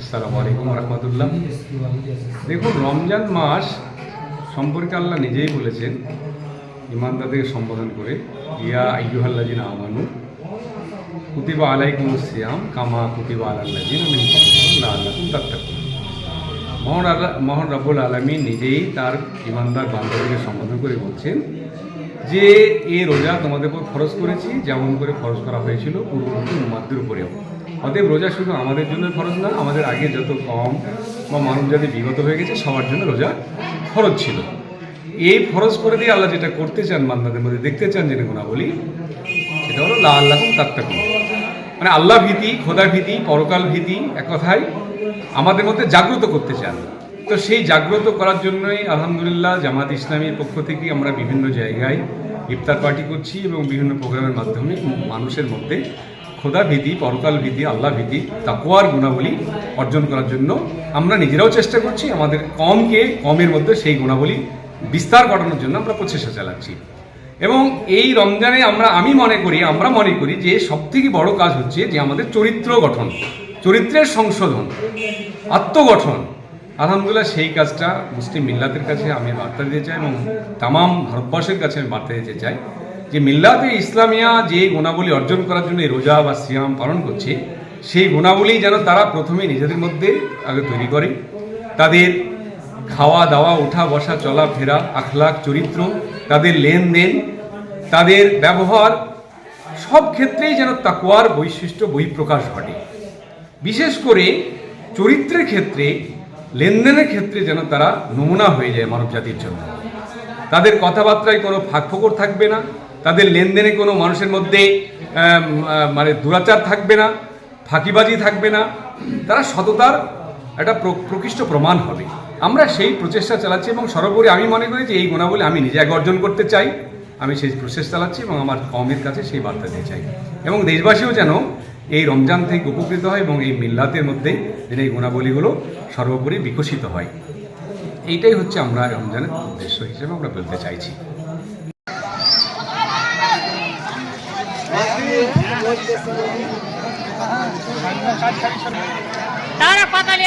আসসালামু আলাইকুম রহমতুল্লাহ দেখুন, রমজান মাস সম্পর্কে আল্লাহ নিজেই বলেছেন ইমানদারদেরকে সম্বোধন করে, ইয়া আইয়ুহাল্লাজিন আমানু, কুতিবা আলাইকুম সিয়াম কামা কুতিবা আলাল্লাজিন লাআল্লাকুম আল্লাহ, মহান রব্বুল আলমী নিজেই তার ইমানদার বান্ধবীকে সম্বোধন করে বলছেন যে এই রোজা তোমাদের উপর খরচ করেছি, যেমন করে খরচ করা হয়েছিল পূর্ববর্তী উম্মাদের উপরেও। অতএব রোজা শুধু আমাদের জন্য ফরজ না আমাদের আগে যত কম বা মানব জাতি বিগত হয়ে গেছে, সবার জন্য রোজা ফরজ ছিল। এই ফরজ করে দিয়ে আল্লাহ যেটা করতে চান বান্দাদের মধ্যে, দেখতে চান গুণা বলি সেটা হলো লা আল্লাহ তাত্তাকুন। মানে আল্লাহ ভীতি, খোদা ভীতি, পরকাল ভীতি, এক কথায় আমাদের মধ্যে জাগ্রত করতে চান। তো সেই জাগ্রত করার জন্যই আলহামদুলিল্লাহ জামাত ইসলামীর পক্ষ থেকে আমরা বিভিন্ন জায়গায় ইফতার পার্টি করছি এবং বিভিন্ন প্রোগ্রামের মাধ্যমে মানুষের মধ্যে খোদা ভীতি, পরকাল ভীতি, আল্লাহ ভীতি তাকুয়ার গুণাবলী অর্জন করার জন্য আমরা নিজেরাও চেষ্টা করছি, আমাদের কমকে কমের মধ্যে সেই গুণাবলী বিস্তার ঘটানোর জন্য আমরা প্রচেষ্টা চালাচ্ছি। এবং এই রমজানে আমরা, আমি মনে করি, আমরা মনে করি যে সবথেকে বড় কাজ হচ্ছে যে আমাদের চরিত্র গঠন, চরিত্রের সংশোধন, আত্মগঠন। আলহামদুলিল্লাহ সেই কাজটা মুসলিম মিল্লাতের কাছে আমি বার্তা দিতে চাই এবং তামাম ভারতবর্ষের কাছে আমি বার্তা দিতে চাই। যে মিল্লাতে ইসলামিয়া যে গুণাবলী অর্জন করার জন্য রোজা বা সিয়াম পালন করছে, সেই গুণাবলী যেন তারা প্রথমে নিজেদের মধ্যে আগে তৈরি করে। তাদের খাওয়া, দাওয়া ওঠা বসা চলাফেরা আখলাখ, চরিত্র, তাদের লেনদেন, তাদের ব্যবহার, সব ক্ষেত্রেই যেন তাকুয়ার বৈশিষ্ট্য, বহিঃপ্রকাশ ঘটে। বিশেষ করে চরিত্রের ক্ষেত্রে, লেনদেনের ক্ষেত্রে যেন তারা নমুনা হয়ে যায় মানব জাতির জন্য। তাদের কথাবার্তায় কোনো ফাঁক ফোকর থাকবে না। তাদের লেনদেনে কোনো মানুষের মধ্যে মানে দুরাচার থাকবে না, ফাঁকিবাজি থাকবে না, তারা সততার একটা প্র- প্রকৃষ্ট প্রমাণ হবে। আমরা সেই প্রচেষ্টা চালাচ্ছি এবং সর্বোপরি আমি মনে করি যে এই গুণাবলী আমি নিজে অর্জন করতে চাই। আমি সেই প্রসেস চালাচ্ছি এবং আমার কমের কাছে সেই বার্তা দিতে চাই। এবং দেশবাসীও যেন এই রমজান থেকে উপকৃত হয় এবং এই মিল্লাতের মধ্যে যেন এই গুণাবলীগুলো সর্বোপরি বিকশিত হয়। এইটাই হচ্ছে আমরা রমজানের উদ্দেশ্য হিসেবে আমরা বলতে চাইছি। ತಾರ ಪಾತಾಲಿ